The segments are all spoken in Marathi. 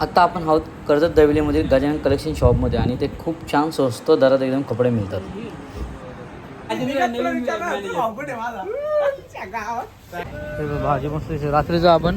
आता आपण आहोत कर्जत दैवलीमधील गजानन कलेक्शन शॉपमध्ये आणि ते खूप छान स्वस्त दरात एकदम कपडे मिळतात. भाजी मस्त. रात्रीचं आपण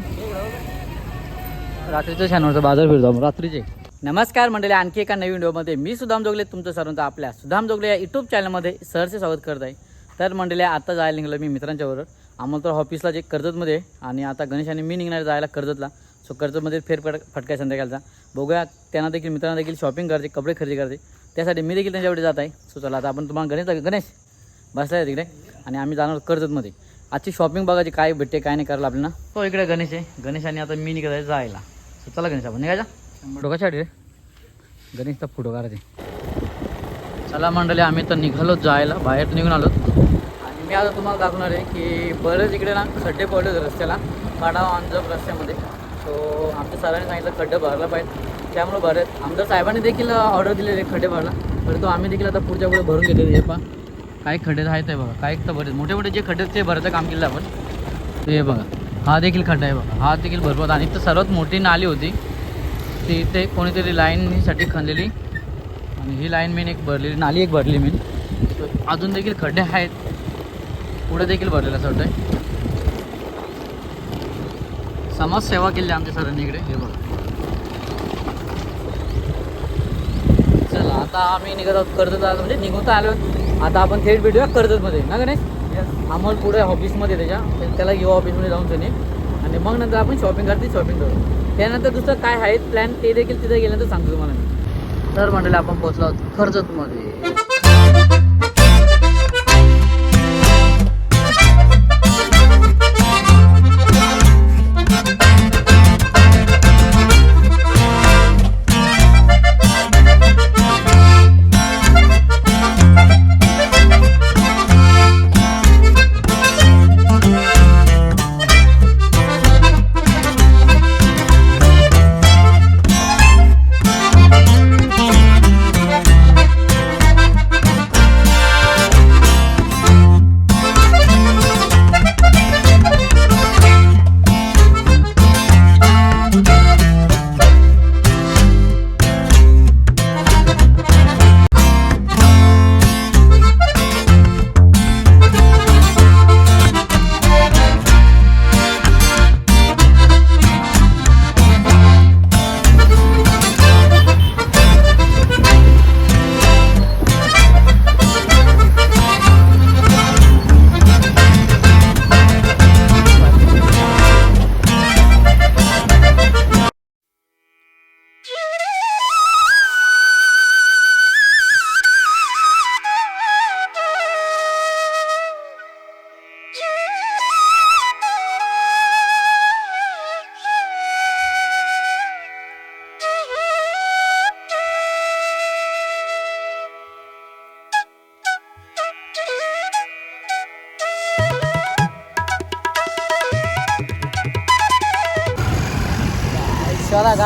रात्रीचं छान वाटतं. बाजार फिरतो आपण. रात्रीचे. नमस्कार मंडळी आणखी एका नवीन व्हिडिओमध्ये मी सुदाम जोगले तुमचं सर्वांचं आपल्या सुदाम जोगले या यूट्यूब चॅनलमध्ये सहर्ष स्वागत करत आहे. तर मंडळी आता जायला निघालो मी मित्रांच्या बरोबर आम्हाला तर ऑफिसला जे कर्जतमध्ये. आहे आणि आता गणेश आणि मी निघणार जायला कर्जतला. सो कर्जमध्ये फेरफट फटकाय संध्याकाळचा. बघूया त्यांना देखील मित्रांना देखील शॉपिंग करते कपडे खरेदी करते. त्यासाठी मी देखील त्यांच्याकडे जात आहे. सो चला आता आपण तुम्हाला गणेश गणेश बसला आहे तिकडे. आणि आम्ही जाणार कर्जतमध्ये. आजची शॉपिंग बघायची काय भेटते काय नाही करायला आपल्याला. तो इकडे गणेश आहे. गणेश आणि आता मी निघत आहे जायला. सो चला गणेश आपण निघायचा? डोक्यासाठी कशासाठी रे गणेशचा फोटो काढायचे चला मंडळी आम्ही तर निघालो जायला. बाहेर निघून आलो आणि मी आता तुम्हाला दाखवणार आहे की बरेच इकडे ना खड्डे पडले रस्त्याला. पाडाव अंजप रस्त्यामध्ये. सो आमच्या सरांनी सांगितलं खड्डे भरला पाहिजे. त्यामुळे भरत आमदार साहेबांनी देखील ऑर्डर दिलेले खड्डे भरला परंतु आम्ही देखील आता पुढच्या पुढे भरून घेतलेले हे पहा. काही खड्डे आहेत ते बघा. काही तर भरत मोठे मोठे जे खड्डे आहेत ते भरायचं काम केलं आपण. ते हे बघा. हा देखील खड्डा आहे बघा. हा देखील भरपूर आणि तर सर्वात मोठी नाली होती. ती इथे कोणीतरी लाईनसाठी खणलेली. आणि ही लाईन मेन एक भरलेली. नाली एक भरली मेन अजून देखील खड्डे आहेत. पुढे देखील भरलेलं असं वाटतं समाजसेवा केली आमच्या सरांनी इकडे. हे बघा. चला आता आम्ही निघत आहोत कर्जत आलो म्हणजे निघून आलो आता आपण थेट भेटूया कर्जतमध्ये ना गणेश? अमोल पुढे ऑफिसमध्ये त्याच्या त्याला घेऊ ऑफिसमध्ये जाऊन त्याने. आणि मग नंतर आपण शॉपिंग करते शॉपिंग करू. त्यानंतर दुसरं काय आहे? प्लॅन ते देखील तिथे गेल्यानंतर सांगतो तुम्हाला मी. तर मंडळी आपण पोहोचलो आहोत कर्जतमध्ये.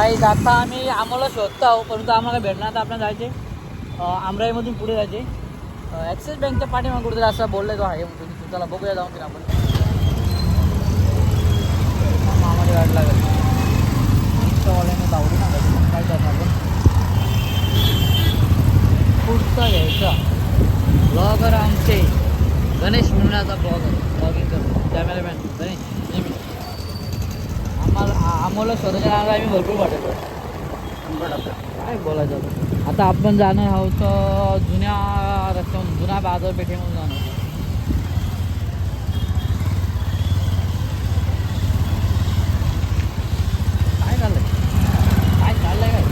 गाईज आता आम्ही आम्हाला शोधतो आहोत परंतु आम्हाला भेटणार तर आपल्याला जायचे आमराईमधून पुढे जायचे ॲक्सिस बँकच्या पाठीमागे कुठेतरी असं बोलले तो आहे म्हणून. चला बघूया जाऊन तिला आपण. मामाची गाडी लागेल. रिक्षावाल्याने लावली ना काय करणार आपण? पुढचा घ्यायचा. ब्लॉगर आमचे. गणेश मिळण्याचा ब्लॉगर ब्लॉगिंग करतो. कॅमेरामॅन गणेश. आम्हाला स्वतःच्या नावाला आम्ही भरपूर वाटत काय बोलायचं आता? आपण जाणार आहोत जुन्या रस्त्यामधून जुन्या बाजारपेठेमधून जाणार काय चाललंय काय चाललंय काय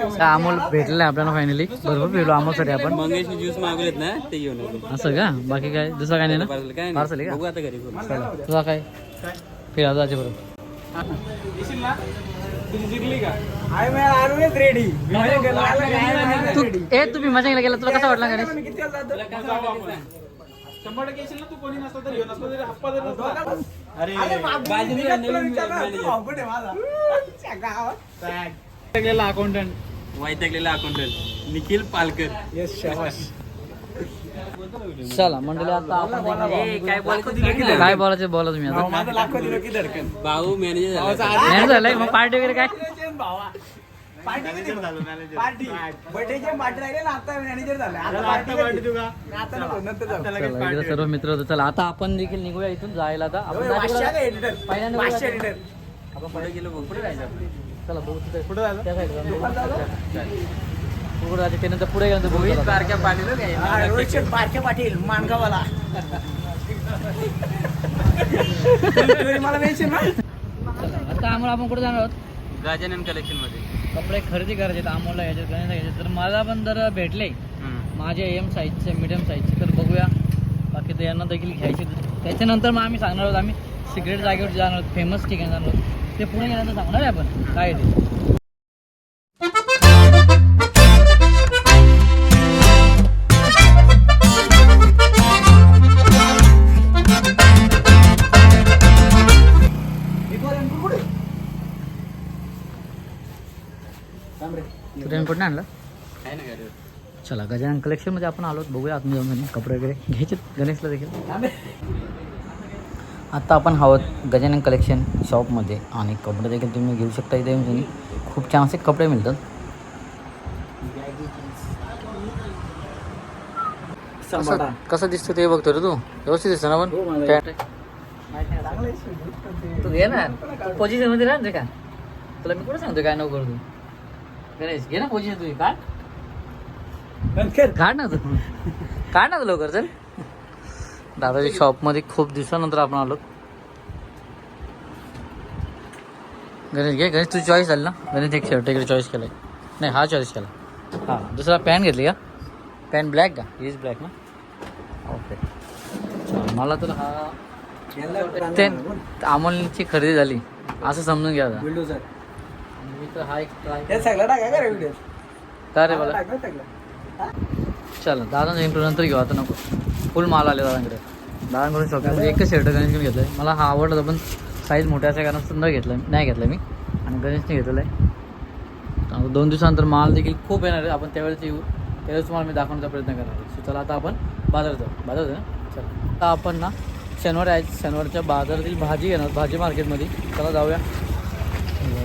अमोल भेटलेलं आहे आपल्याला फायनली भरपूर फिरलो अमोलसाठी आपण. मंगेश ज्यूस मागवलेत ना ते घेऊन असं का? बाकी काय? दुसरं काय नाही ना? पार्सल आता घरी. का तुझा काय? फिरा जायचे बरोबर तू ए तुम्ही मजा गेला तुला कसा वाटला गणेश? अरे बाजूने नवीन अकाउंटंट वैतागलेला अकाउंटंट निखिल पालकर. चला मंडळी आता आपण काय बोलायचं काय बोलायचं बोला तुम्ही आता. माझं लाखो दिलं की धडकन. भाऊ मॅनेजर झाला. नाही झालंय मग पार्टी वगैरे काय? पार्टी पार्टी बर्थडेचे पार्टी राहिले ना आता मॅनेजर झाले. आता पार्टी तुला आता नको, नंतर जाऊ. चला इकडे सर्व मित्र होते. चला आता आपण देखील निघूया इथून जायला. आता आपण जायचं कुठं? पहिल्यांदा पाचशे. आपण पुढे गेलो बघ पुढे जायचं आपण. चला बघू तिथे. कुठं झालं? त्या साईडला दुकान झालं? पुढे जायचं त्यानंतर पुढे गेलं तर रोहित बघू बारक्या पाटील काय हा, रोहित शेठ बारके पाटील मानगावाला तुम्ही मला मेन्शन ना आता आम्हाला आपण कुठे जाणार आहोत? गजानन कलेक्शनमध्ये. कपडे खरेदी करायचे अमोलला घ्यायचे गणेश घ्यायचे तर मला पण जर भेटले माझे एम साईजचे मिडियम साईजचे तर बघूया. बाकी तर यांना देखील घ्यायचे त्याच्यानंतर मग आम्ही सांगणार आहोत आम्ही सिक्रेट जागेवर जाणार आहोत फेमस ठिकाणी जाणार आहोत. ते पुढे गेल्यानंतर सांगणार आहे आपण. काय ते? ट्रेन कुठे आणलं? चला गजानन कलेक्शनमध्ये आपण आलो बघूया आतमध्ये जाऊन कपडे वगैरे घ्यायचे गणेशला देखील. आता आपण आहोत गजानन कलेक्शन शॉपमध्ये आणि कपडे देखील तुम्ही घेऊ शकता इथे तुम्ही खूप छान असे कपडे मिळतात. कसं कसं दिसतं ते बघतो रे तू? व्यवस्थित दिसतं ना पण? पॅन्ट तू घे ना. तू पोझिशनमध्ये राह रे का? तुला मी कुठं सांगतो काय नको करू तू? गणेश घे ना पोझिशन तुझी. काढ. काढ ना तू. काढ ना तू लवकर चल. दादाच्या शॉपमध्ये खूप दिवसानंतर आपण आलो. गणेश घे. गणेश तुझी चॉईस झाली ना? गणेश एक शर्ट इकडे चॉईस केलाय. नाही हा चॉईस केला. हां दुसरा पॅन्ट घेतली का? पॅन्ट ब्लॅक का? इज ब्लॅक ना? ओके मला तर हा ते अमोलची खरेदी झाली. असं समजून घ्या मी तर हा एक ट्राय का रे मला चला दादा इंटरव्ह्यू नंतर घेऊ. आता नको. फुल माल आले दादांकडे दादांकडून शॉपिंग एकच शर्ट गणेशकडे घेतलं आहे मला हा आवडला पण साईज मोठ्या असल्या कारण न घेतलं नाही घेतलं मी. आणि गणेशने घेतलेलं आहे दोन दिवसानंतर माल देखील खूप येणार आहे. आपण त्यावेळेस येऊ. त्यावेळेस तुम्हाला मी दाखवण्याचा प्रयत्न करणार आहे. सो चला आता आपण बाजारात जाऊ. बाजारात जाऊ ना? चला. आता आपण ना शनिवार आहे. शनिवारच्या बाजारातील भाजी घेणार. भाजी मार्केटमध्ये. चला जाऊया.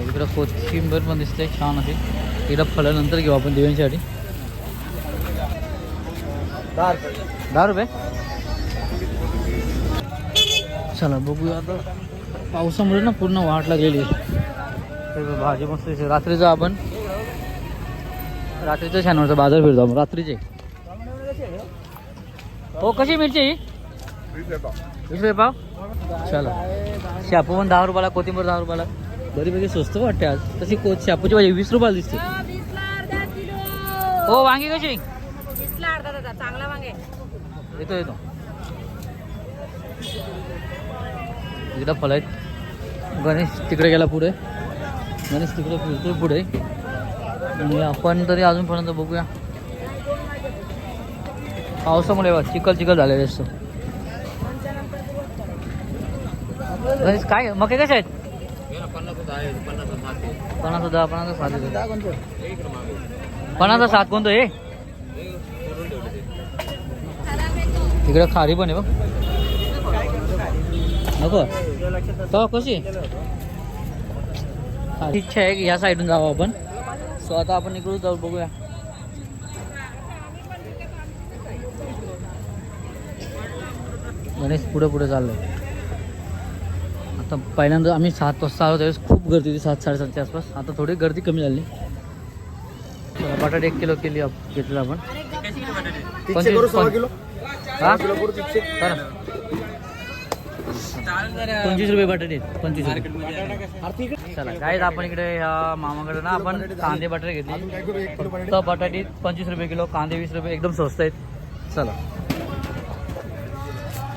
इकडं कोथिंबर पण दिसते छान असे इकडं फळं नंतर घेऊ आपण दिव्यांसाठी. दहा रुपये चला बघूया आता. पावसामुळे ना पूर्ण वाट लागलेली. हे भाजी मस्त रात्रीचं आपण रात्रीचं शनिवारचा बाजार फिरतो आपण रात्रीचे. हो कशी मिरची? ही? वीस रुपये पाव. चला. शापू पण दहा रुपयाला कोथिंबीर दहा रुपयाला. बरीपैकी स्वस्त वाटते आज. तशी को शापूची भाजी वीस रुपयाला दिसते. किलो. हो वांगी कशी? चांगला वांगे येतो येतो. इकडं फळ आहेत. गणेश तिकडे गेला पुढे. गणेश तिकडे फिरतोय पुढे. आणि आपण तरी अजूनपर्यंत बघूया. पावसामुळे बघ, चिखल चिखल झालेले असतो गणेश काय मग मके कसे आहेत? पन्नास होता पन्नास सात येतो पन्नास सात कोणतं हे इकडे खारी पण आहे बघ. नको. तो कशी इच्छा आहे की या साईडून जावं आपण. सो आता आपण इकडून जाऊ बघूया. गणेश पुढे पुढे चाललोय. आता पहिल्यांदा आम्ही सात वाजता आलो त्यावेळेस खूप गर्दी होती सात साडेसातच्या आसपास. आता थोडी गर्दी कमी झाली. बटाटे एक किलो केली घेतलं आपण. किलो? पंचवीस रुपये बटाटे आहेत, पंचवीस रुपये. चला काय आपण इकडे ह्या मामाकडे ना आपण कांदे बटाटे घेतले. फक्त बटाटे पंचवीस रुपये किलो कांदे वीस रुपये एकदम स्वस्त आहेत. चला.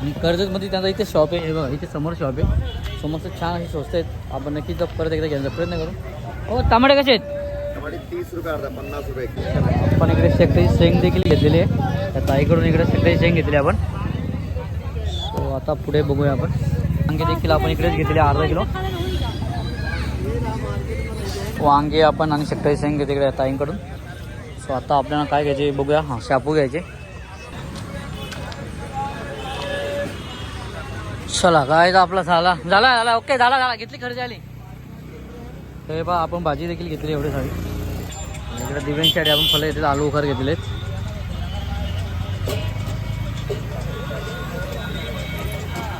आणि कर्जतमध्ये त्यांचा इथे शॉप आहे हे बघा इथे समोर शॉप आहे. समोरचं छान असे स्वस्त आहेत. आपण नक्कीच परत एकदा घ्यायचा प्रयत्न करू. हो टमाटे कसे आहेत? आपण इकडे शेकडी शेंग देखील घेतलेली आहे. त्यात आईकडून इकडे शेकडी शेंग घेतली आपण. सो आता पुढे बघूया आपण. वांगे देखील आपण इकडेच घेतलेले अर्धा किलो. वांगे आपण आणि शेकडी शेंग घेते इकडे ताईंकडून. सो आता आपल्याला काय घ्यायचे बघूया. हां शापू घ्यायचे. चला काय आपला झाला. झाला झाला. ओके झाला झाला. घेतली खर्च आली. हे बा आपण भाजी देखील घेतली एवढे सारी. इकडे दिव्यांसाठी आपण फलं घेतले आलू उखार घेतलेत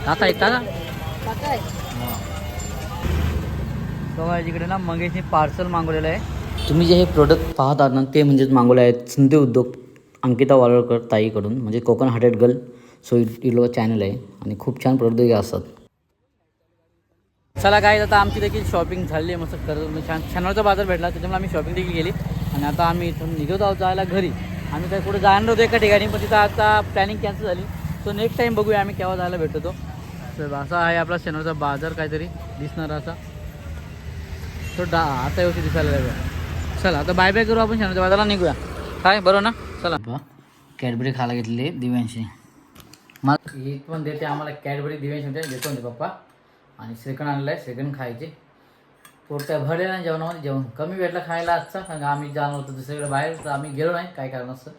आता ऐकता का? बघा इकडे ना मंगेशने पार्सल मागवलेलं आहे. तुम्ही जे हे प्रोडक्ट पाहत आहात ना ते म्हणजेच मागवले आहेत संधी उद्योग अंकिता वालवडकर ताईकडून म्हणजे कोकण हार्टेड गर्ल सो इलो चॅनल आहे. आणि खूप छान प्रोडक्ट देखील असतात. चला काय आता आमची देखील शॉपिंग झाली आहे मस्त करत छान शनिवारचा बाजार भेटला त्याच्यामुळे आम्ही शॉपिंग देखील केली. आणि आता आम्ही इथून निघत आहोत जायला घरी. आम्ही काय कुठे जाणार होतो एका ठिकाणी पण तिथं आता प्लॅनिंग कॅन्सल झाली. सो नेक्स्ट टाईम बघूया आम्ही केव्हा जायला भेटतो तर असा आहे आपला शनिवारचा बाजार काहीतरी दिसणार असा. तो डा आता व्यवस्थित दिसायला लागला. चला आता बाय बाय करू आपण शनिवारच्या बाजाराला निघूया. काय बरोबर ना? चला. कॅडबरी खायला घेतली दिव्यांशी. मला ही पण देते आम्हाला कॅडबरी दिव्यांशी देते देतो पप्पा. आणि श्रीखंड आणलं आहे श्रीखंड खायचे. पोट काय नाही जेवणामध्ये जेवण कमी भेटलं खायला आजचा. कारण का आम्ही जाणार होतो दुसरीकडे बाहेर तर आम्ही गेलो नाही काय कारण असतं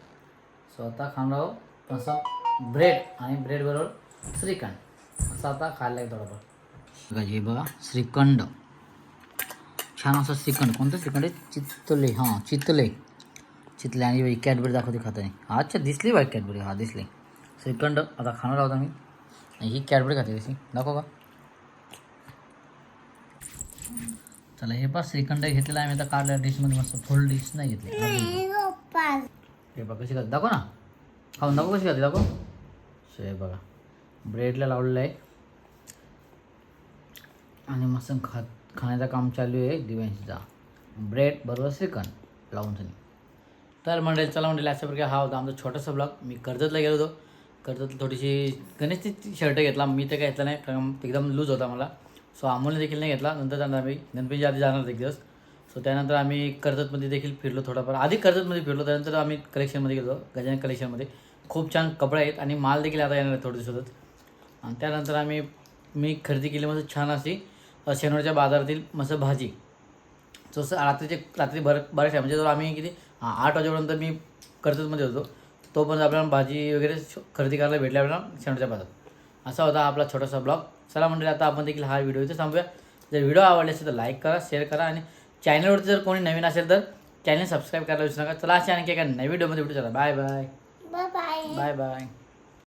स्वतः खाणार आहोत तसं ब्रेड आणि ब्रेड बरोबर श्रीखंड. असं आता खायला आहे बरोबर हे बघा श्रीखंड. छान असं श्रीखंड. कोणतं श्रीखंड आहे? चित्तले हां चितले. चितले आणि बाई कॅडबरी दाखवते खाताना. अच्छा दिसली बाई कॅडबरी. हा दिसली. श्रीखंड आता खाणार आहोत आम्ही. आणि ही कॅडबरी खाते कशी दाखव का चला हे पाच श्रीखंड घेतलेला आम्ही आता काढल्या डिशमध्ये मस्त फुल डिश नाही घेतली. हे बघा कशी खाते दाखव ना. खाऊन दाखव कशी खाते दाखव. हे बघा. ब्रेडला लावलेलं आहे. आणि मस्त खा खाण्याचं काम चालू आहे दिव्यांशीचा. ब्रेड बरोबर श्रीखंड लावून तर मंडळी चला मंडळी अशा प्रकारे हा होता आमचा छोटासा ब्लॉग मी कर्जतला गेलो होतो. कर्जतला थोडीशी गणेशची शर्ट घेतला. मी तर काय घेतला नाही कारण एकदम लूज होता मला. सो अमोलने देखील नाही घेतला. नंतर त्यांना आम्ही गणपतीच्या आधी जाणार एक दिवस. सो त्यानंतर आम्ही कर्जतमध्ये देखील फिरलो थोडाफार. आधी कर्जतमध्ये फिरलो त्यानंतर आम्ही कलेक्शनमध्ये गेलो गजानन कलेक्शनमध्ये खूप छान कपडे आहेत आणि माल देखील आता येणार आहे थोडे दिवसातच. आणि त्यानंतर आम्ही मी खरेदी केली मस्त छान अशी शनिवारच्या बाजारातील मस्त भाजी. जसं रात्रीचे रात्री भर बरेच आहे म्हणजे जर आम्ही किती हा, आठ वाजेपर्यंत मी कर्जतमध्ये होतो. तोपर्यंत आपल्याला भाजी वगैरे खरेदी करायला भेटल्या आपल्याला शनिवारच्या बाजारात. असा होता आपला छोटासा ब्लॉग. चला म्हणजे आता आपण देखील हा व्हिडिओ इथे थांबूया. जर व्हिडिओ आवडले असेल तर लाईक करा शेअर करा आणि चॅनलवरती जर कोणी नवीन असेल तर चॅनल सबस्क्राईब करायला विसरू नका. चला अशा आणखी एका नवीन व्हिडिओमध्ये भेटू. चला bye bye bye. Bye bye